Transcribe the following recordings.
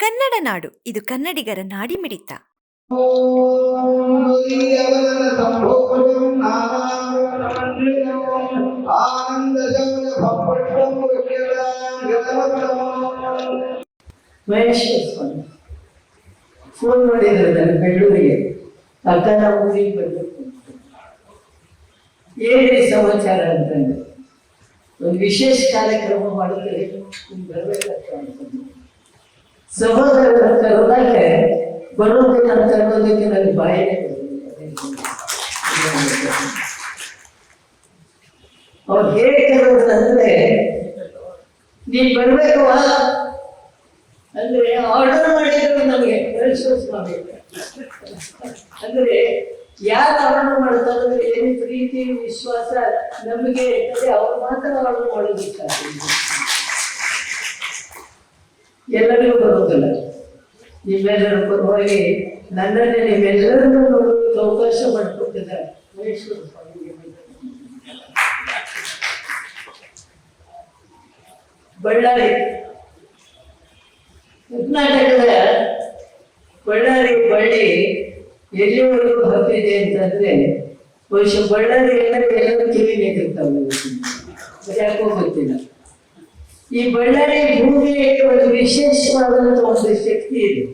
ಕನ್ನಡ ನಾಡು, ಇದು ಕನ್ನಡಿಗರ ನಾಡಿ ಮಿಡಿತ ಸ್ವಾಮಿ ಫೋನ್ ಮಾಡಿದ್ರು ನಾನು ಬೆಂಗಳೂರಿಗೆ ಅಕ್ಕ ನಾವು ಊರಿಗೆ ಬಂದು ಏನೇ ಸಮಾಚಾರ ಅಂತಂದ್ರೆ, ಒಂದು ವಿಶೇಷ ಕಾರ್ಯಕ್ರಮ ಮಾಡಿದ್ರೆ ಬರ್ಬೇಕಂತ ಅನ್ಕೊಂಡೆ. ಸಹೋದರರ ಕರೆದಾಗ ಬರೋದಿಲ್ಲ ಅಂತ ಅನ್ನೋದಕ್ಕೆ ನನಗೆ ಬಾಯಿನೇ ಅವ್ರು ಹೇಗೆ ಕರೆದ್ರೆ ನೀನ್ ಬರ್ಬೇಕು ಅಂದ್ರೆ ಆರ್ಡರ್ ಮಾಡಿದ್ರು ನಮಗೆ ಮಹೇಶ್ವರ ಸ್ವಾಮಿ ಅಂದ್ರೆ ಯಾರು ಆರ್ಡರ್ ಮಾಡ್ತಾರೆ ಏನು ಪ್ರೀತಿ ವಿಶ್ವಾಸ ನಮಗೆ ಇರ್ತದೆ ಅವ್ರು ಮಾತ್ರ ಆರ್ಡರ್ ಮಾಡೋದಕ್ಕೆ ಸಾಧ್ಯ ಇದೆ. ಎಲ್ಲರಿಗೂ ಬರೋದಿಲ್ಲ ನಿಮ್ಮೆಲ್ಲರ ಪರವಾಗಿ ನನ್ನನ್ನೇ ನೀವೆಲ್ಲರನ್ನೂ ನೋಡೋದಕ್ಕೆ ಅವಕಾಶ ಮಾಡಿಕೊಟ್ಟಿದ್ದಾರೆ. ಮಹೇಶ್ವರ ಬಳ್ಳಾರಿ. ಕರ್ನಾಟಕದ ಬಳ್ಳಾರಿ ಬಳ್ಳಿ ಎಲ್ಲಿವರೆಗೂ ಹಬ್ಬಿದೆ ಅಂತಂದ್ರೆ ಬಹುಶಃ ಬಳ್ಳಾರಿ ಎಲ್ಲರೂ ಎಲ್ಲರೂ ಕಿವಿ ಯಾಕೋ ಗೊತ್ತಿಲ್ಲ. ಈ ಬಳ್ಳಾರಿ ಭೂಮಿಗೆ ಒಂದು ವಿಶೇಷವಾದಂಥ ಒಂದು ಶಕ್ತಿ ಇದೆ.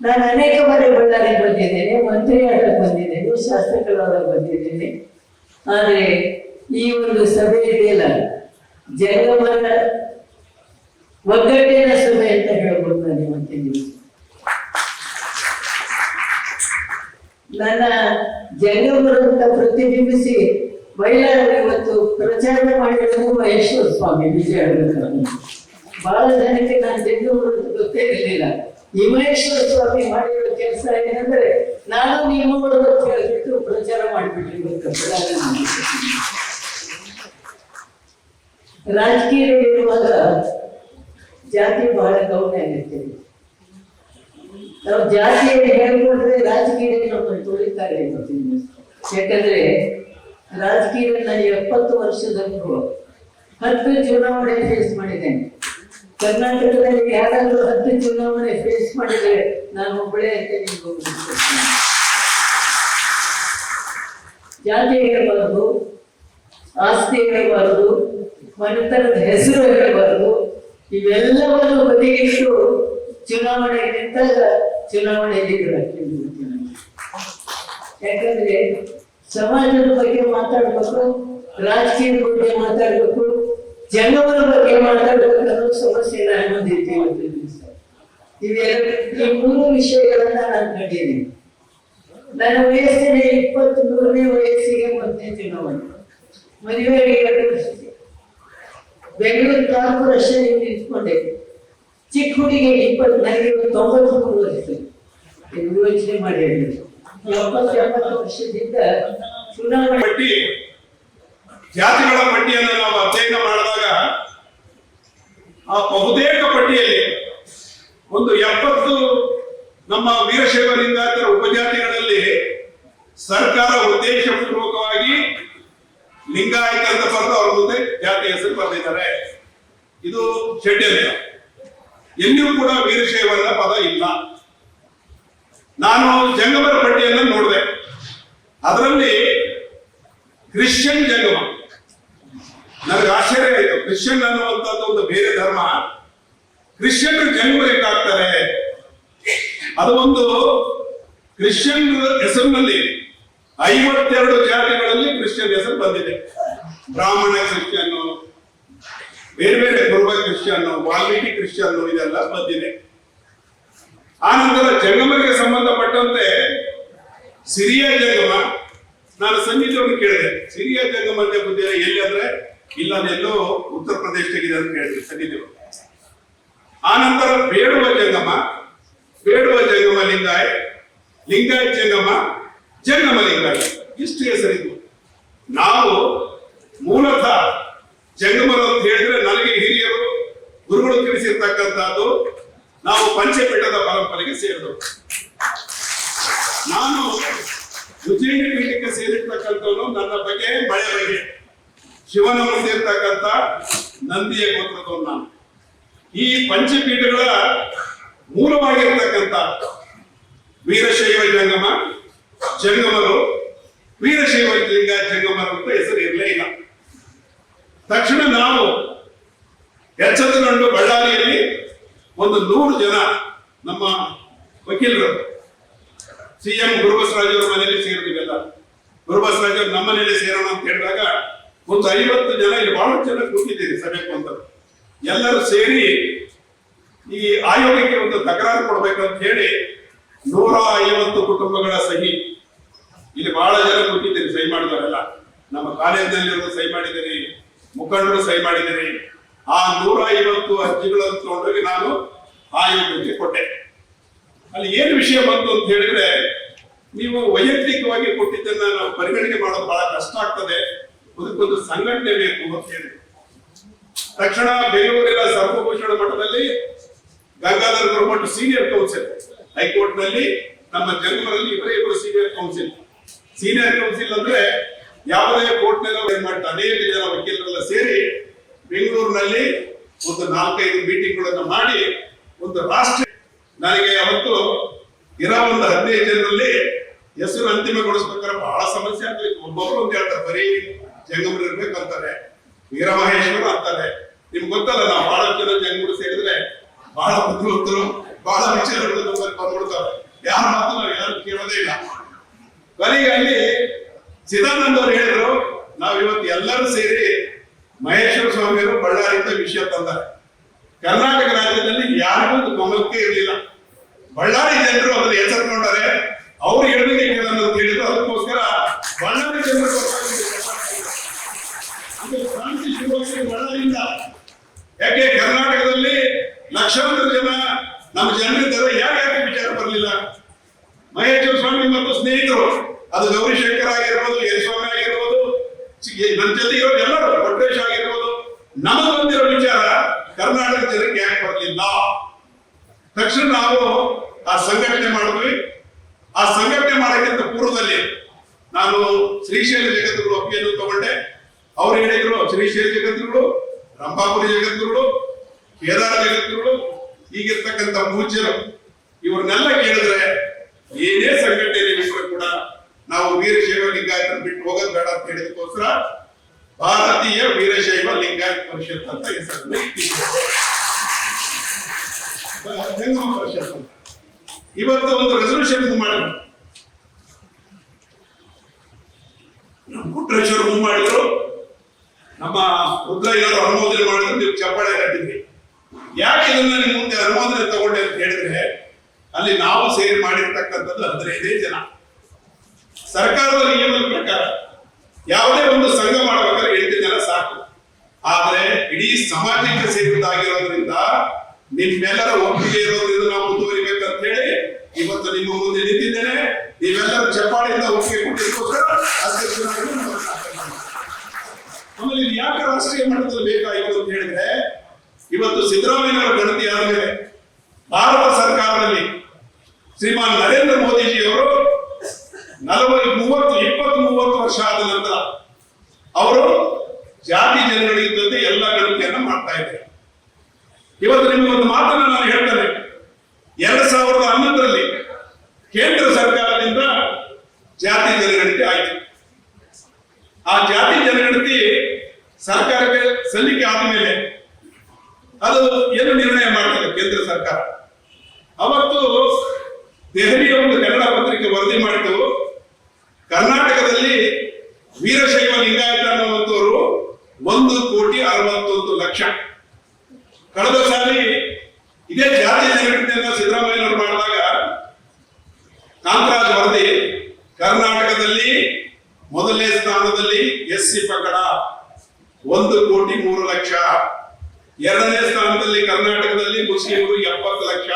ನಾನು ಅನೇಕ ಬಾರಿ ಬಳ್ಳಾರಿ ಬಂದಿದ್ದೇನೆ, ಮಂತ್ರಿ ಆಟ ಬಂದಿದ್ದೇನೆ ಶಾಸಕರಾಗಿ ಬಂದಿದ್ದೇನೆ. ಆದರೆ ಈ ಒಂದು ಸಭೆ ಇದೆಯಲ್ಲ ಜಂಗಮನ ಒಗ್ಗಟ್ಟಿನ ಸಭೆ ಅಂತ ಹೇಳ್ಬೋದು ನಾನು ಇವತ್ತಿನ ನನ್ನ ಜಂಗಮರಂತ ಪ್ರತಿಬಿಂಬಿಸಿ ಮಹಿಳೆಯರು ಇವತ್ತು ಪ್ರಚಾರ ಮಾಡಿರೋದು ಮಹೇಶ್ವರ ಸ್ವಾಮಿ ವಿಜಯ ಬಹಳ ಜನಕ್ಕೆ ನಾನು ಅಂತ ಗೊತ್ತೇ ಇರಲಿಲ್ಲ ಈ ಮಹೇಶ್ವರ ಸ್ವಾಮಿ ಮಾಡಿರೋ ಕೆಲಸ ಏನಂದ್ರೆ, ನಾನು ನಿಮ್ಮವರು ಹೇಳ್ಬಿಟ್ಟು ಪ್ರಚಾರ ಮಾಡಿಬಿಟ್ರಿ ಬಳ್ಳಾರಿಯಲ್ಲಿ. ರಾಜಕೀಯದಲ್ಲಿರುವಾಗ ಜಾತಿ ಬಹಳ ಗೌರವ ಆಗುತ್ತೆ ನಾವು ಜಾತಿಯನ್ನು ಹೇಳ್ಕೊಂಡ್ರೆ ರಾಜಕೀಯದಲ್ಲಿ ನಮ್ಮನ್ನು ತುಳಿತಾರೆ. ಯಾಕಂದ್ರೆ ರಾಜಕೀಯದಲ್ಲಿ ಎಪ್ಪತ್ತು ವರ್ಷದವರೆಗೂ ಹತ್ತು ಚುನಾವಣೆ ಫೇಸ್ ಮಾಡಿದ್ದೇನೆ ಕರ್ನಾಟಕದಲ್ಲಿ ಯಾರಾದರೂ ಹತ್ತು ಚುನಾವಣೆ ಫೇಸ್ ಮಾಡಿದರೆ ನಾನು ಒಬ್ಬಳೇ ಅಂತ ನಿಮ್ಗೆ. ಜಾತಿ ಹೇಳಬಾರದು, ಆಸ್ತಿ ಹೇಳಬಾರದು, ಮನೆತನದ ಹೆಸರು ಹೇಳಬಾರದು, ಇವೆಲ್ಲವನ್ನು ಬದಿಗಿಟ್ಟು ಚುನಾವಣೆ ನಿಂತಾಗ ಚುನಾವಣೆಯಲ್ಲಿ ಯಾಕಂದ್ರೆ ಸಮಾಜದ ಬಗ್ಗೆ ಮಾತಾಡಬೇಕು, ರಾಜಕೀಯದ ಬಗ್ಗೆ ಮಾತಾಡಬೇಕು ಜನವರ ಬಗ್ಗೆ ಮಾತಾಡ್ಬೇಕು ಸಮಸ್ಯೆ ನಾನು ಹೊಂದಿದ್ದೇನೆ ಇವೆರಡು, ಈ ಮೂರು ವಿಷಯಗಳನ್ನ ನಾನು ಕಂಡಿದ್ದೀನಿ. ನನ್ನ ವಯಸ್ಸಿನ ಇಪ್ಪತ್ತ್ ಮೂರನೇ ವಯಸ್ಸಿಗೆ ಮೊದಲನೇ ತಿನ್ನೋಣ ವರ್ಷಕ್ಕೆ ಬೆಂಗಳೂರು ಕಾರ್ಪೊರೇಷನ್ ನಿಂತ್ಕೊಂಡೆ. ಚಿಕ್ಕ ಹುಡುಗಿ ಇಪ್ಪತ್ತು ನನಗೆ ತೊಂಬತ್ಮೂರು ವರ್ಷ. ಯೋಚನೆ ಮಾಡಿ ಹೇಳಿ ಪಟ್ಟಿ. ಜಾತಿಗಳ ಪಟ್ಟಿಯನ್ನು ನಾವು ಅಧ್ಯಯನ ಮಾಡಿದಾಗ ಆ ಬಹುತೇಕ ಪಟ್ಟಿಯಲ್ಲಿ ಒಂದು ಎಪ್ಪತ್ತು ನಮ್ಮ ವೀರಶೈವ ಉಪಜಾತಿಗಳಲ್ಲಿ ಸರ್ಕಾರ ಉದ್ದೇಶಪೂರ್ವಕವಾಗಿ ಲಿಂಗಾಯತ ಅಂತ ಬರೆದು ಅವ್ರ ಮುಂದೆ ಜಾತಿ ಹೆಸರು ಬರೆದಿದ್ದಾರೆ. ಇದು ಷಡ್ಯಂತ್ರ. ಎಲ್ಲಿಯೂ ಕೂಡ ವೀರಶೈವರ ಪದ ಇಲ್ಲ. ನಾನು ಜಂಗಮರ ಪಟ್ಟಿಯನ್ನು ನೋಡಿದೆ. ಅದರಲ್ಲಿ ಕ್ರಿಶ್ಚಿಯನ್ ಜಂಗಮ. ನನಗೆ ಆಶ್ಚರ್ಯ ಆಯಿತು. ಕ್ರಿಶ್ಚಿಯನ್ ಅನ್ನುವಂಥದ್ದು ಒಂದು ಬೇರೆ ಧರ್ಮ. ಕ್ರಿಶ್ಚಿಯನ್ ಜಂಗಮ ಹೇಗಾಗ್ತಾರೆ? ಅದು ಒಂದು ಕ್ರಿಶ್ಚಿಯನ್ ಹೆಸರಿನಲ್ಲಿ ಐವತ್ತೆರಡು ಜಾತಿಗಳಲ್ಲಿ ಕ್ರಿಶ್ಚಿಯನ್ ಹೆಸರು ಬಂದಿದೆ. ಬ್ರಾಹ್ಮಣ ಕ್ರಿಶ್ಚಿಯನ್ನು, ಬೇರೆ ಬೇರೆ ಕುರುಬ ಕ್ರಿಶ್ಚಿಯನ್ ವಾಲ್ಮೀಕಿ ಕ್ರಿಶ್ಚಿಯನ್ ಇದೆಲ್ಲ ಬಂದಿದೆ. ಆ ನಂತರ ಜಂಗಮರಿಗೆ ಸಂಬಂಧಪಟ್ಟಂತೆ ಸಿರಿಯ ಜಂಗಮ, ನಾನು ಸಂಗೀತವನ್ನು ಕೇಳಿದೆ. ಸಿರಿಯ ಜಂಗಮ ಅಂತ ಬುದ್ಧಿಯ ಎಲ್ಲಿ ಅಂದ್ರೆ ಇಲ್ಲ ಅದೆಲ್ಲೋ ಉತ್ತರ ಪ್ರದೇಶದಾಗಿದೆ ಅಂತ ಕೇಳಿದೆ ಸಂಗೀತರು ಆ ನಂತರ ಬೇಡುವ ಜಂಗಮ ಬೇಡುವ ಜಂಗಮ ಲಿಂಗಾಯ ಲಿಂಗಾಯತ್ ಜಂಗಮ ಜಂಗಮ ಲಿಂಗಾಯ್ ಇಷ್ಟು ಹೆಸರಿದ್ವು ನಾವು ಮೂಲತಃ ಜಂಗಮರು ಅಂತ ಹೇಳಿದ್ರೆ ನನಗೆ ಹಿರಿಯರು, ಗುರುಗಳು ತಿಳಿಸಿರ್ತಕ್ಕಂಥದ್ದು ನಾವು ಪಂಚಪೀಠದ ಪರಂಪರೆಗೆ ಸೇರಿದವರು ನಾನು ಉಜ್ಜಯಿನಿ ಪೀಠಕ್ಕೆ ಸೇರಿರ್ತಕ್ಕಂಥವನು ನನ್ನ ಬಗ್ಗೆ ಮಳೆ ಬಗ್ಗೆ ಶಿವನ ಮುಂದೆ ಇರ್ತಕ್ಕಂಥ ನಂದಿಯ ಗೋತ್ರದವನು ನಾನು. ಈ ಪಂಚಪೀಠಗಳ ಮೂಲವಾಗಿರ್ತಕ್ಕಂಥ ವೀರಶೈವ ಜಂಗಮ, ಜಂಗಮರು, ವೀರಶೈವ ಲಿಂಗ ಜಂಗಮರು ಅಂತ ಹೆಸರು ಇರಲೇ ಇಲ್ಲ. ತಕ್ಷಣ ನಾವು ಎಚ್ಚೆತ್ತುಕೊಂಡು ಬಳ್ಳಾರಿಯಲ್ಲಿ ಒಂದು ನೂರು ಜನ ನಮ್ಮ ವಕೀಲರು, ಸಿ ಎಂ ಗುರುಬಸರಾಜ್ ಅವರ ಮನೆಯಲ್ಲಿ ಸೇರಿದ್ವಿಲ್ಲ ಗುರುಬಸರಾಜ್ ಅವರು ನಮ್ಮ ಮನೆಯಲ್ಲಿ ಸೇರೋಣ ಅಂತ ಹೇಳಿದಾಗ ಒಂದು ಐವತ್ತು ಜನ, ಇಲ್ಲಿ ಬಹಳ ಜನ ಕೂತಿದ್ದೀರಿ ಸಭೆ ಬಂದರು ಎಲ್ಲರೂ ಸೇರಿ ಈ ಆಯೋಗಕ್ಕೆ ಒಂದು ತಕರಾರು ಕೊಡ್ಬೇಕಂತ ಹೇಳಿ ನೂರ ಐವತ್ತು ಕುಟುಂಬಗಳ ಸಹಿ, ಇಲ್ಲಿ ಬಹಳ ಜನ ಕೂತಿದ್ದೀರಿ, ಸಹಿ ಮಾಡಿದವರೆಲ್ಲ. ನಮ್ಮ ಕಾಲೇಜಿನಲ್ಲಿರೋ ಸಹಿ ಮಾಡಿದ್ದೀರಿ, ಮುಖಂಡರು ಸಹಿ ಮಾಡಿದ್ದೀರಿ. ಆ ನೂರ ಐವತ್ತು ಅರ್ಜಿಗಳನ್ನು ತಗೊಂಡೋಗಿ ನಾನು ಆಯೋಗಕ್ಕೆ ಕೊಟ್ಟೆ. ಅಲ್ಲಿ ಏನು ವಿಷಯ ಬಂತು ಅಂತ ಹೇಳಿದ್ರೆ, ನೀವು ವೈಯಕ್ತಿಕವಾಗಿ ಕೊಟ್ಟಿದ್ದನ್ನ ನಾವು ಪರಿಗಣನೆ ಮಾಡೋದು ಬಹಳ ಕಷ್ಟ ಆಗ್ತದೆ. ಅದಕ್ಕೊಂದು ಸಂಘಟನೆ ಬೇಕು ಅಂತ ಹೇಳಿ. ತಕ್ಷಣ ಬೆಂಗಳೂರಿನ ಸರ್ವಭೂಷಣ ಮಠದಲ್ಲಿ ಗಂಗಾಧರ ಗುರುಮಠ ಸೀನಿಯರ್ ಕೌನ್ಸಿಲ್ ಹೈಕೋರ್ಟ್ನಲ್ಲಿ ನಮ್ಮ ಜನ್ಮರಲ್ಲಿ ಇವರೇ ಇವರು ಸೀನಿಯರ್ ಕೌನ್ಸಿಲ್ ಸೀನಿಯರ್ ಕೌನ್ಸಿಲ್ ಅಂದ್ರೆ ಯಾವುದೇ ಕೋರ್ಟ್ನಲ್ಲಿ ಮಾಡ್ತಾರೆ? ಅನೇಕ ಜನ ವಕೀಲರೆಲ್ಲ ಸೇರಿ ಬೆಂಗಳೂರಿನಲ್ಲಿ ಒಂದು ನಾಲ್ಕೈದು ಮೀಟಿಂಗ್ಗಳನ್ನು ಮಾಡಿ ಒಂದು ರಾಷ್ಟ್ರ ನನಗೆ ಅವತ್ತು ಇರೋ ಒಂದು ಹದಿನೈದು ಜನರಲ್ಲಿ ಹೆಸರು ಅಂತಿಮಗೊಳಿಸ್ಬೇಕಾದ್ರೆ ಬಹಳ ಸಮಸ್ಯೆ ಆಗ್ತೈತೆ ಒಬ್ಬೊಬ್ರು ಒಂದು ಹೇಳ್ತಾರೆ, ಬರೀ ಜಂಗಮರು ಇರ್ಬೇಕು ಅಂತಾರೆ ವೀರಮಹೇಶ್ವರ ಅಂತಾರೆ. ನಿಮ್ಗೆ ಗೊತ್ತಲ್ಲ, ನಾವು ಬಹಳ ಜನ ಜಂಗಮರು ಸೇರಿದ್ರೆ ಬಹಳ ಬುದ್ಧಿವಂತರು, ಬಹಳ ವಿಚಾರಗಳನ್ನು ಬಂದ್ಬಿಡ್ತಾರೆ ಯಾರು ಮಾತು ನಾವು ಯಾರು ಕೇಳೋದೇ ಇಲ್ಲ. ಕೊನೆಗೆ ಅಲ್ಲಿ ಅವರು ಹೇಳಿದ್ರು, ನಾವ್ ಇವತ್ತು ಎಲ್ಲರೂ ಸೇರಿ ಮಹೇಶ್ವರ ಸ್ವಾಮಿಯವರು ಬಳ್ಳಾರಿಯಿಂದ ವಿಷಯ ತಂದಾರೆ. ಕರ್ನಾಟಕ ರಾಜ್ಯದಲ್ಲಿ ಯಾರಿಗೂ ಗಮನಕ್ಕೆ ಇರಲಿಲ್ಲ. ಬಳ್ಳಾರಿ ಜನರು ಅದನ್ನ ಎಚ್ಚರಿಕೊಂಡಾರೆ ಅವ್ರು ಕೇಳೋಣ ಅಂತ ಹೇಳಿದ್ರು. ಅದಕ್ಕೋಸ್ಕರ ಬಳ್ಳಾರಿ ಜನರು ಕ್ರಾಂತಿ ಬಳ್ಳಾರಿಯಿಂದ. ಯಾಕೆ? ಕರ್ನಾಟಕದಲ್ಲಿ ಲಕ್ಷಾಂತರ ಜನ ನಮ್ಮ ಜನರಿದ್ದಾರೆ. ಯಾಕೆ ಯಾಕೆ ವಿಚಾರ ಬರಲಿಲ್ಲ? ಮಹೇಶ್ವರ ಸ್ವಾಮಿ ಮತ್ತು ಸ್ನೇಹಿತರು, ಅದು ಗೌರಿಶಂಕರ್ ಆಗಿರ್ಬೋದು ಯಶಸ್ವಾಮಿ ಆಗಿರ್ಬೋದು ನನ್ನ ಜೊತೆ ಇರೋ ಎಲ್ಲರೂ ಕೊಟ್ಟೇಶ್ ಆಗಿರ್ಬೋದು ನಮಗೆ ಬಂದಿರೋ ವಿಚಾರ ಕರ್ನಾಟಕ ಜನಕ್ಕೆ ಯಾಕೆ ಬರಲಿಲ್ಲ? ತಕ್ಷಣ ನಾವು ಆ ಸಂಘಟನೆ ಮಾಡಿದ್ವಿ. ಆ ಸಂಘಟನೆ ಮಾಡೋಕ್ಕಿಂತ ಪೂರ್ವದಲ್ಲಿ ನಾನು ಶ್ರೀಶೈಲ ಜಗದ್ಗುರು ಒಪ್ಪಿಗೆಯನ್ನು ತಗೊಂಡೆ. ಅವ್ರು ಹೇಳಿದ್ರು? ಶ್ರೀಶೈಲ ಜಗದ್ಗುರು, ರಂಭಾಪುರಿ ಜಗದ್ಗುರು, ಕೇದಾರ ಜಗದ್ಗುರು, ಈಗಿರ್ತಕ್ಕಂಥ ಮೂಜರು ಇವ್ರನ್ನೆಲ್ಲ ಕೇಳಿದ್ರೆ ಏನೇ ಸಂಘಟನೆ ಕೂಡ ನಾವು ವೀರಶೈವ ಲಿಂಗಾಯತ ಬಿಟ್ಟು ಹೋಗೋದು ಬೇಡ ಅಂತ ಹೇಳಿದಕ್ಕೋಸ್ಕರ ಭಾರತೀಯ ವೀರಶೈವ ಲಿಂಗಾಯತ ಪರಿಷತ್ ಅಂತ ಅಂತ. ಇವತ್ತು ಒಂದು ರೆಸಲ್ಯೂಷನ್ ಮಾಡಿದ್ರು ನಮ್ಮ ಪುಟ್ರೇಶ್ವರ ಮೂವ್ ಮಾಡಿದ್ರು ನಮ್ಮ ರುದ್ರಯ್ಯವರು ಅನುಮೋದನೆ ಮಾಡಿದ್ರು, ನೀವು ಚಪ್ಪಾಳೆ ಕಟ್ಟಿದ್ರಿ. ಯಾಕೆ ಇದನ್ನ ನಿಮ್ಮ ಮುಂದೆ ಅನುಮೋದನೆ ತಗೊಂಡೆ ಅಂತ ಹೇಳಿದ್ರೆ, ಅಲ್ಲಿ ನಾವು ಸೇರಿ ಮಾಡಿರ್ತಕ್ಕಂಥದ್ದು ಹದಿನೈದೇ ಜನ. ಸರ್ಕಾರದ ನಿಯಮದ ಪ್ರಕಾರ ಯಾವುದೇ ಒಂದು ಆದ್ರೆ ಇಡೀ ಸಮಾಜಕ್ಕೆ ಸೇರಿದ್ದಾಗಿರೋದ್ರಿಂದ ನಿಮ್ಮೆಲ್ಲರ ಒಪ್ಪಿಗೆ ಇರೋದ್ರಿಂದ ನಾವು ಮುಂದುವರಿಬೇಕಂತ ಹೇಳಿ ಇವತ್ತು ನಿಮ್ಮ ಮುಂದೆ ನಿಂತಿದ್ದೇನೆ ನೀವೆಲ್ಲರೂ ಚಪ್ಪಾಳಿಯಿಂದ ಒಪ್ಪಿಗೆ ಕೊಟ್ಟಿದ್ದಕ್ಕೋಸ್ಕರ. ಆಮೇಲೆ ಇದು ಯಾಕೆ ರಾಷ್ಟ್ರೀಯ ಮಟ್ಟದಲ್ಲಿ ಬೇಕಾಯಿತು ಅಂತ ಹೇಳಿದ್ರೆ, ಇವತ್ತು ಸಿದ್ದರಾಮಯ್ಯನವರ ಗಣತಿ ಆದಮೇಲೆ ಭಾರತ ಸರ್ಕಾರದಲ್ಲಿ ಶ್ರೀಮಾನ್ ನರೇಂದ್ರ ಮೋದಿಜಿ ಅವರು ನಲವತ್ತು ಮೂವತ್ತು, ಇಪ್ಪತ್ತು ಮೂವತ್ತು ವರ್ಷ ಆದ ನಂತರ ಅವರು ಜಾತಿ ಜನಗಳಿಗೆ ಜೊತೆ ಎಲ್ಲ ಗಣತಿಯನ್ನ ಮಾಡ್ತಾ ಇದ್ದಾರೆ ಇವತ್ತು ನಿಮಗೆ ಒಂದು ಮಾತನ್ನು ನಾನು ಹೇಳ್ತೇನೆ. ಎರಡ್ ಸಾವಿರದ ಹನ್ನೊಂದರಲ್ಲಿ ಕೇಂದ್ರ ಸರ್ಕಾರದಿಂದ ಜಾತಿ ಜನಗಣತಿ ಆಯಿತು. ಆ ಜಾತಿ ಜನಗಣತಿ ಸರ್ಕಾರಕ್ಕೆ ಸಲ್ಲಿಕೆ ಆದಮೇಲೆ ಅದು ಏನು ನಿರ್ಣಯ ಮಾಡ್ತದೆ ಕೇಂದ್ರ ಸರ್ಕಾರ? ಅವತ್ತು ದೆಹಲಿಯ ಒಂದು ಕನ್ನಡ ಪತ್ರಿಕೆ ವರದಿ ಮಾಡಿತು. ಕರ್ನಾಟಕದಲ್ಲಿ ವೀರಶೈವ ಲಿಂಗಾಯತ ಅನ್ನುವಂಥವರು ಒಂದು ಕೋಟಿ ಅರವತ್ತೊಂದು ಲಕ್ಷ. ಕಳೆದ ಸಾರಿ ಇದೇ ಜಾತಿ ಸಿದ್ದರಾಮಯ್ಯ ಸಿದ್ದರಾಮಯ್ಯನವರು ಮಾಡಿದಾಗ ಕಾಂತರಾಜ್ ವರದಿ ಕರ್ನಾಟಕದಲ್ಲಿ ಮೊದಲನೇ ಸ್ಥಾನದಲ್ಲಿ ಎಸ್ ಸಿ ಪಕಡ ಒಂದು ಕೋಟಿ ಮೂರು ಲಕ್ಷ. ಎರಡನೇ ಸ್ಥಾನದಲ್ಲಿ ಕರ್ನಾಟಕದಲ್ಲಿ ಮುಸ್ಲಿಮರು ಎಪ್ಪತ್ತು ಲಕ್ಷ.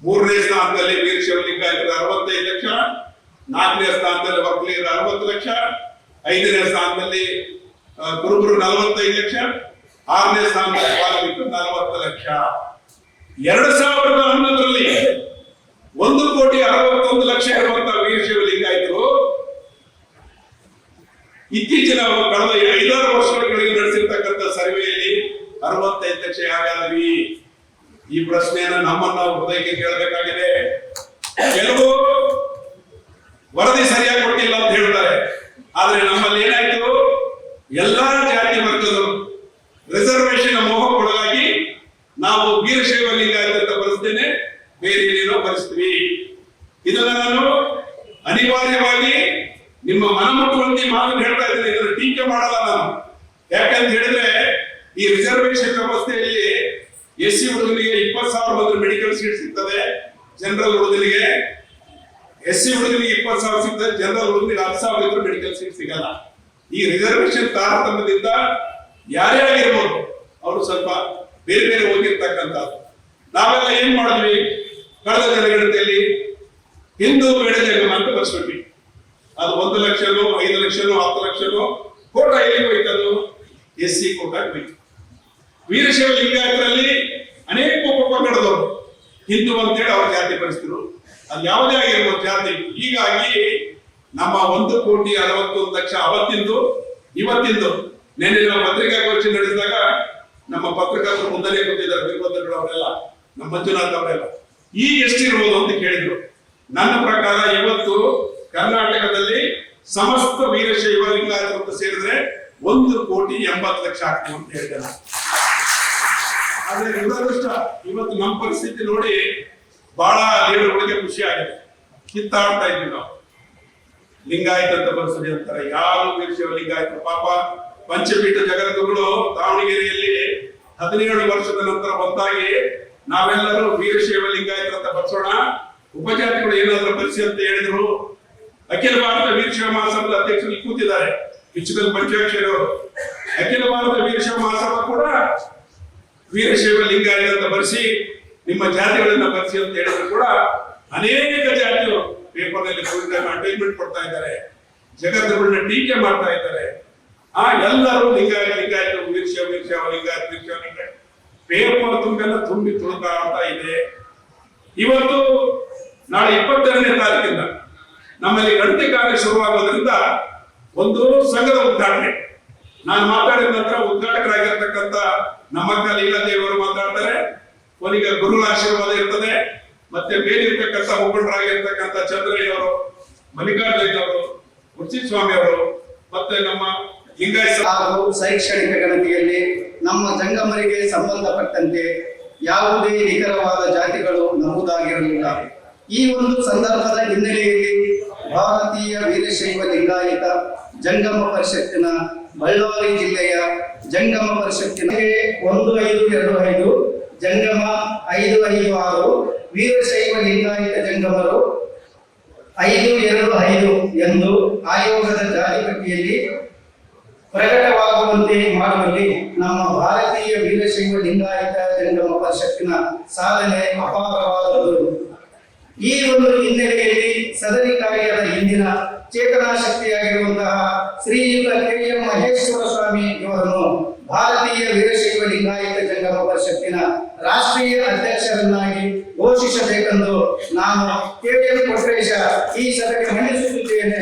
ಮೂರನೇ ಸ್ಥಾನದಲ್ಲಿ ವೀರಶೈವ ಲಿಂಗಾಯತರ ಅರವತ್ತೈದು ಲಕ್ಷ. ನಾಲ್ಕನೇ ಸ್ಥಾನದಲ್ಲಿ ಒಕ್ಕಲಿಗರ ಅರವತ್ತು ಲಕ್ಷ. ಐದನೇ ಸ್ಥಾನದಲ್ಲಿ ಕುರುಬರು ನಲವತ್ತೈದು ಲಕ್ಷ. ಆರನೇ ಸ್ಥಾನದಲ್ಲಿ ವಾಲ್ಮೀಕಿ ನಲವತ್ತು ಲಕ್ಷ. ಎರಡು ಸಾವಿರದ ಹನ್ನೊಂದರಲ್ಲಿ ಒಂದು ಕೋಟಿ ಅರವತ್ತೊಂದು ಲಕ್ಷ ಇರುವಂತಹ ವೀರಶೈವ ಲಿಂಗಾಯತರು ಇತ್ತೀಚಿನ ಕಳೆದ ಐದಾರು ವರ್ಷಗಳಿಗೆ ನಡೆಸಿರ್ತಕ್ಕಂಥ ಸರ್ವೆಯಲ್ಲಿ ಅರವತ್ತೈದು ಲಕ್ಷ ಯಾರಾದ್ರಿ ಈ ಪ್ರಶ್ನೆಯನ್ನು ನಮ್ಮನ್ನ ಹೃದಯಕ್ಕೆ ಕೇಳಬೇಕಾಗಿದೆ. ಕೆಲವು ವರದಿ ಸರಿಯಾಗಿ ಕೊಟ್ಟಿಲ್ಲ ಅಂತ ಹೇಳ್ತಾರೆ. ಆದ್ರೆ ನಮ್ಮಲ್ಲಿ ಏನಾಯ್ತು? ಎಲ್ಲಾ ಜಾತಿ ವರ್ಗದವರು ರಿಸರ್ವೇಶನ್ ಮೋಹಕ್ಕೊಳಗಾಗಿ ನಾವು ವೀರಶೈವ ಲಿಂಗಾಯತ ಅಂತ ಬರೆಸ್ತೇನೆ ಬೇರೆ ಏನೇನೋ ಬರೆಸ್ತೀವಿ ಇದನ್ನ ನಾನು ಅನಿವಾರ್ಯವಾಗಿ ನಿಮ್ಮ ಮನಮುಟ್ಟುವಂತೆ ಮಾತು ಹೇಳ್ತಾ ಇದ್ದೀನಿ, ಇದನ್ನು ಟೀಕೆ ಮಾಡಲ್ಲ ನಾನು. ಯಾಕಂತ ಹೇಳಿದ್ರೆ, ಈ ರಿಸರ್ವೇಶನ್ ವ್ಯವಸ್ಥೆಯಲ್ಲಿ ಎಸ್ ಸಿ ಹುಡುಗನಿಗೆ ಇಪ್ಪತ್ತು ಸಾವಿರ ಬಂದ್ರೆ ಮೆಡಿಕಲ್ ಸೀಟ್ ಸಿಗ್ತದೆ ಜನರಲ್ ಹುಡುಗನಿಗೆ. ಎಸ್ ಸಿ ಹುಡುಗನಿಗೆ ಇಪ್ಪತ್ತು ಸಾವಿರ ಸಿಗ್ತದೆ ಜನರಲ್ ಹುಡುಗನಿಗೆ ಹತ್ತು ಸಾವಿರ ಇದ್ರೆ ಮೆಡಿಕಲ್ ಸೀಟ್ ಸಿಗಲ್ಲ. ಈ ರಿಸರ್ವೇಶನ್ ತಾರತಮ್ಯದಿಂದ ಯಾರೇ ಆಗಿರ್ಬೋದು, ಅವರು ಸ್ವಲ್ಪ ಬೇರೆ ಬೇರೆ ಹೋಗಿರ್ತಕ್ಕಂಥದ್ದು. ನಾವೆಲ್ಲ ಏನ್ ಮಾಡಿದ್ವಿ? ಕಳೆದ ಜನಗಣತಿಯಲ್ಲಿ ಹಿಂದೂ ಬೆಳೆದ ಅಂತ ಬರ್ಸ್ಬಿಟ್ವಿ ಅದು ಒಂದು ಲಕ್ಷನೋ, ಐದು ಲಕ್ಷನೋ, ಹತ್ತು ಲಕ್ಷನೋ, ಕೋಟ ಎಲ್ಲಿ ಹೋಯ್ತದು? ಎಸ್ ಸಿ ಕೋಟ ಹೋಯ್ತು. ವೀರಶೈವ ಲಿಂಗಾಯತರಲ್ಲಿ ಅನೇಕ ಉಪಪಂಗಡದವರು ಹಿಂದೂ ಅಂತೇಳಿ ಅವ್ರ ಜಾತಿ ಪರಿಸ್ಥಿತಿರು ಅದು ಯಾವುದೇ ಆಗಿರ್ಬೋದು ಜಾತಿ. ಹೀಗಾಗಿ ನಮ್ಮ ಒಂದು ಕೋಟಿ ಅರವತ್ತೊಂದು ಲಕ್ಷ ಅವತ್ತಿಂದು, ಇವತ್ತಿಂದು ನಿನ್ನೆ ನಾವು ಪತ್ರಿಕಾಗೋಷ್ಠಿ ನಡೆಸಿದಾಗ ನಮ್ಮ ಪತ್ರಕರ್ತರು ಮುಂದಲೇ ಕೂತಿದ್ದಾರೆ ವೀರಭದ್ರಗಳು ಅವರೆಲ್ಲ, ನಮ್ಮ ಮಂಜುನಾಥ್ ಅವರೆಲ್ಲ. ಈಗ ಎಷ್ಟಿರ್ಬೋದು ಅಂತ ಕೇಳಿದ್ರು. ನನ್ನ ಪ್ರಕಾರ ಇವತ್ತು ಕರ್ನಾಟಕದಲ್ಲಿ ಸಮಸ್ತ ವೀರಶೈವ ಲಿಂಗಾಯತ ಸೇರಿದ್ರೆ ಒಂದು ಕೋಟಿ ಎಂಬತ್ತು ಲಕ್ಷ ಆಗ್ತದೆ ಅಂತ ಹೇಳ್ತೇನೆ ಆದ್ರೆ ದುರದೃಷ್ಟ, ಇವತ್ತು ನಮ್ಮ ಪರಿಸ್ಥಿತಿ ನೋಡಿ ಬಹಳ ದೇವರುಗಳಿಗೆ ಖುಷಿ ಆಗಿದೆ. ಕಿತ್ತಾಡ್ತಾ ಇದ್ವಿ ನಾವು. ಲಿಂಗಾಯತ ಅಂತ ಪರಿಸ್ಥಿತಿ ಅಂತಾರೆ. ಯಾರು ವೀರಶೈವ ಲಿಂಗಾಯತ ಪಾಪ ಪಂಚಪೀಠ ಜಗದ್ಗುರುಗಳು ದಾವಣಗೆರೆಯಲ್ಲಿ ಹದಿನೇಳು ವರ್ಷದ ನಂತರ ಒಂದಾಗಿ ನಾವೆಲ್ಲರೂ ವೀರಶೈವ ಲಿಂಗಾಯತ ಅಂತ ಬರ್ಸೋಣ. ಉಪಜಾತಿಗಳು ಏನಾದ್ರೂ ಬರ್ಸಿ ಅಂತ ಹೇಳಿದ್ರು. ಅಖಿಲ ಭಾರತ ವೀರಶೈವ ಮಹಾಸಭಾದ ಅಧ್ಯಕ್ಷರು ಕೂತಿದ್ದಾರೆ. ಕಿಚ್ಚಕಲ್ ಪಂಚಾಕ್ಷರು ಅಖಿಲ ಭಾರತ ವೀರಶೈವ ಮಹಾಸಭಾ ಕೂಡ ವೀರಶೈವ ಲಿಂಗಾಯತ ಅಂತ ಬರೆಸಿ, ನಿಮ್ಮ ಜಾತಿಗಳನ್ನ ಬರೆಸಿ ಅಂತ ಹೇಳಿದ್ರು ಕೂಡ ಅನೇಕ ಜಾತಿಗಳು ಪೇಪರ್ನಲ್ಲಿ ಅಟೈನ್ಮೆಂಟ್ ಕೊಡ್ತಾ ಇದ್ದಾರೆ. ಜಗತ್ತುಗಳನ್ನ ಟೀಕೆ ಮಾಡ್ತಾ ಇದ್ದಾರೆ. ಆ ಎಲ್ಲರೂ ಲಿಂಗಾಯ ಲಿಂಗಾಯತ ವೀರಶೈವ ವೀರಶೈವ ಲಿಂಗಾಯತ ವೀರಶೈವ ಪೇಪರ್ ತುಂಬೆಲ್ಲ, ತುಂಬಿ ತುಳುಕಾಡ್ತಾ ಇದೆ. ಇವತ್ತು ನಾಳೆ ಇಪ್ಪತ್ತೆರಡನೇ ತಾರೀಕಿಂದ ನಮ್ಮಲ್ಲಿ ಗಣತಿ ಕಾರ್ಯ ಶುರುವಾಗೋದ್ರಿಂದ ಒಂದು ಸಂಘದ ಉದ್ಘಾಟನೆ. ನಾನು ಮಾತಾಡಿದ ನಂತರ ಉದ್ಘಾಟಕರಾಗಿರ್ತಕ್ಕಂಥ ನಮ್ಮಕ್ಕ ದೇವರು ಮಾತಾಡ್ತಾರೆ. ಕೊನೆಗೆ ಗುರುಗಳ ಆಶೀರ್ವಾದ ಇರ್ತದೆ. ಮತ್ತೆ ಮೇಲಿರ್ತಕ್ಕಂಥ ಮುಖಂಡರಾಗಿರ್ತಕ್ಕಂಥ ಚಂದ್ರಯ್ಯ ಅವರು, ಮಲ್ಲಿಕಾರ್ಜುನ ಅವರು ಸ್ವಾಮಿ ಅವರು, ಮತ್ತೆ ನಮ್ಮ ಶೈಕ್ಷಣಿಕ ಗಣತಿಯಲ್ಲಿ ನಮ್ಮ ಜಂಗಮರಿಗೆ ಸಂಬಂಧಪಟ್ಟಂತೆ ಯಾವುದೇ ನಿಖರವಾದ ಜಾತಿಗಳು ನಮೂದಾಗಿರಲಿಲ್ಲ. ಈ ಒಂದು ಸಂದರ್ಭದ ಹಿನ್ನೆಲೆಯಲ್ಲಿ ಭಾರತೀಯ ವೀರಶೈವ ಲಿಂಗಾಯತ ಜಂಗಮ ಪರಿಷತ್ತಿನ ಬಳ್ಳಾರಿ ಜಿಲ್ಲೆಯ ಜಂಗಮ ಪರಿಷತ್ತಿನ ಒಂದು ಐದು, ಎರಡು ಐದು, ಜಂಗಮ ಐದು ಐದು, ಆರು, ವೀರಶೈವ ಲಿಂಗಾಯತ ಜಂಗಮರು ಐದು, ಎರಡು, ಐದು ಎಂದು ಆಯೋಗದ ಜಾರಿಪಟ್ಟಿಯಲ್ಲಿ ಪ್ರಕಟವಾಗುವಂತೆ ಮಾಡುವಲ್ಲಿ ನಮ್ಮ ಭಾರತೀಯ ವೀರಶೈವ ಲಿಂಗಾಯತ ಜಂಗಮ ಪರಿಷತ್ತಿನ ಸಾಧನೆ ಅಪಾರವಾದದ್ದು. ಈ ಒಂದು ಹಿನ್ನೆಲೆಯಲ್ಲಿ ಸದರಿ ಕಾರ್ಯದ ಹಿಂದಿನ ಚೇತನಾ ಶಕ್ತಿಯಾಗಿರುವಂತಹ ಶ್ರೀಯುತ ಕೆ ಎಂ ಮಹೇಶ್ವರ ಸ್ವಾಮಿ ಇವರನ್ನು ಭಾರತೀಯ ವೀರಶೈವ ಲಿಂಗಾಯತ ಜಂಗಮ ಪರಿಷತ್ತಿನ ರಾಷ್ಟ್ರೀಯ ಅಧ್ಯಕ್ಷರನ್ನಾಗಿ ಘೋಷಿಸಬೇಕೆಂದು ನಾನು ಕೆ ಎಂ ಕೊಟ್ರೇಶ ಈ ಸಭೆಗೆ ಮಂಡಿಸುತ್ತಿದ್ದೇನೆ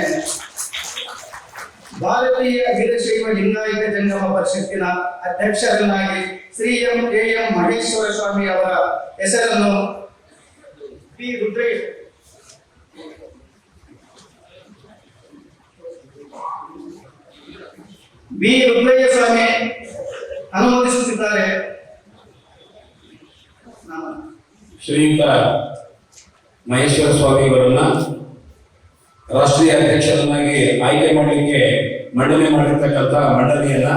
ಭಾರತೀಯ ವೀರಶೈವ ಲಿಂಗಾಯತ ಜಂಗಮ ಪರಿಷತ್ತಿನ ಅಧ್ಯಕ್ಷರನ್ನಾಗಿ Shri M K M Maheshwara Swamy ಅವರ ಹೆಸರನ್ನು ಪಿ ರುದ್ರೇಶ್. ಬಿ ರುದ್ರಯ್ಯ ಸ್ವಾಮಿ ಅನುಮೋದಿಸುತ್ತಿದ್ದಾರೆ ಶ್ರೀಯುತ ಮಹೇಶ್ವರ ಸ್ವಾಮಿಯವರನ್ನ ರಾಷ್ಟ್ರೀಯ ಅಧ್ಯಕ್ಷರನ್ನಾಗಿ ಆಯ್ಕೆ ಮಾಡಲಿಕ್ಕೆ ಮಂಡನೆ ಮಾಡಿರ್ತಕ್ಕಂಥ ಮಂಡನೆಯನ್ನ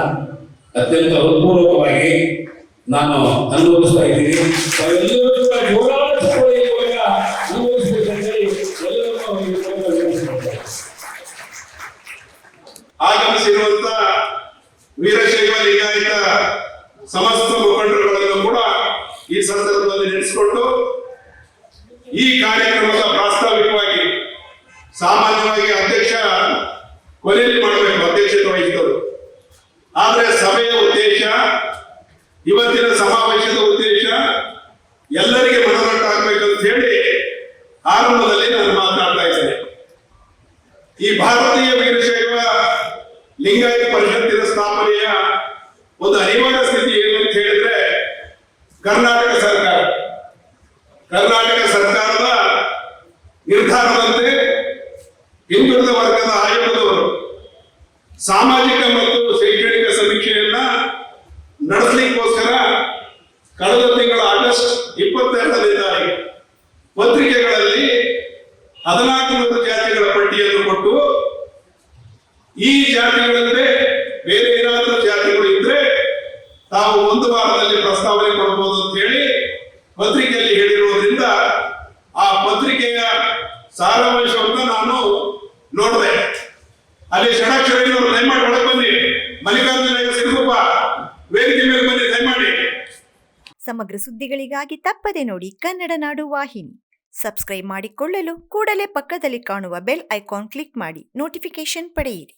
ಅತ್ಯಂತ ಹೃತ್ಪೂರ್ವಕವಾಗಿ ನಾನು ಅನುಭವಿಸ್ತಾ ಇದ್ದೀನಿ. ವೀರಶೈವ ಲಿಂಗಾಯತ ಸಮಸ್ತ ಮುಖಂಡರುಗಳನ್ನು ಕೂಡ ಈ ಸಂದರ್ಭದಲ್ಲಿ ನಡೆಸಿಕೊಂಡು ಈ ಕಾರ್ಯಕ್ರಮದ ಪ್ರಾಸ್ತಾವಿಕವಾಗಿ ಸಾಮಾನ್ಯವಾಗಿ ಅಧ್ಯಕ್ಷ ಕೊನೆಯಲ್ಲಿ ಮಾಡಬೇಕು, ಅಧ್ಯಕ್ಷತೆ ವಹಿಸಿದವರು. ಆದ್ರೆ ಸಭೆಯ ಉದ್ದೇಶ ಇವತ್ತಿನ ಸಮಾವೇಶದ ಉದ್ದೇಶ ಎಲ್ಲರಿಗೆ ಮನವಟ್ಟಾಗಬೇಕಂತ ಹೇಳಿ ಆರಂಭದಲ್ಲಿ ನಾನು ಮಾತನಾಡ್ತಾ ಇದ್ದೇನೆ ಈ ಭಾರತೀಯ ವೀರಶೈವ ಲಿಂಗಾಯತ ಪರಿಷತ್ತಿನ ಸ್ಥಾಪನೆಯ ಒಂದು ಅನಿವಾರ್ಯ ಸ್ಥಿತಿ ಏನು ಅಂತ ಹೇಳಿದ್ರೆ ಕರ್ನಾಟಕ ಸರ್ಕಾರ. ಕರ್ನಾಟಕ ಸರ್ಕಾರದ ನಿರ್ಧಾರದಂತೆ ಹಿಂದುಳಿದ ವರ್ಗದ ಆಯೋಗದವರು ಸಾಮಾಜಿಕ ಮತ್ತು ಶೈಕ್ಷಣಿಕ ಸಮೀಕ್ಷೆಯನ್ನ ನಡೆಸಲಿಕ್ಕೋಸ್ಕರ ಕಳೆದ ತಿಂಗಳ ಆಗಸ್ಟ್ ಇಪ್ಪತ್ತೆರಡನೇ ತಾರೀಕು ಪತ್ರಿಕೆಗಳಲ್ಲಿ ಹದಿನಾಲ್ಕು ಜಾತಿಗಳ ಪಟ್ಟಿಯನ್ನು ಕೊಟ್ಟು ಈ ಜಾತಿಗಳಂತೆ ಬೇರೆ ಏನಾದರೂ ಜಾತಿಗಳು ಇದ್ರೆ ತಾವು ವಾರದಲ್ಲಿ ಪ್ರಸ್ತಾವನೆ ಕೊಡಬಹುದು ಅಂತ ಹೇಳಿ ಪತ್ರಿಕೆಯಲ್ಲಿ ಹೇಳಿರುವುದರಿಂದ ಆ ಪತ್ರಿಕೆಯ ಸಾರಾಂಶವನ್ನು ನಾನು ನೋಡಿದೆ. ಅಲ್ಲಿ ಷಡಾಕ್ಷರವರು ದಯಮಾಡಿ ಒಳಗೆ ಬನ್ನಿ. ಮಲ್ಲಿಕಾರ್ಜುನ ಸಿರುಗುಪ್ಪ ವೇದಿಕೆ ಮೇಲೆ ಬನ್ನಿ, ದಯಮಾಡಿ. ಸಮಗ್ರ ಸುದ್ದಿಗಳಿಗಾಗಿ ತಪ್ಪದೆ ನೋಡಿ ಕನ್ನಡ ನಾಡು ವಾಹಿನಿ. ಸಬ್ಸ್ಕ್ರೈಬ್ ಮಾಡಿಕೊಳ್ಳಲು ಕೂಡಲೇ ಪಕ್ಕದಲ್ಲಿ ಕಾಣುವ ಬೆಲ್ ಐಕಾನ್ ಕ್ಲಿಕ್ ಮಾಡಿ ನೋಟಿಫಿಕೇಶನ್ ಪಡೆಯಿರಿ.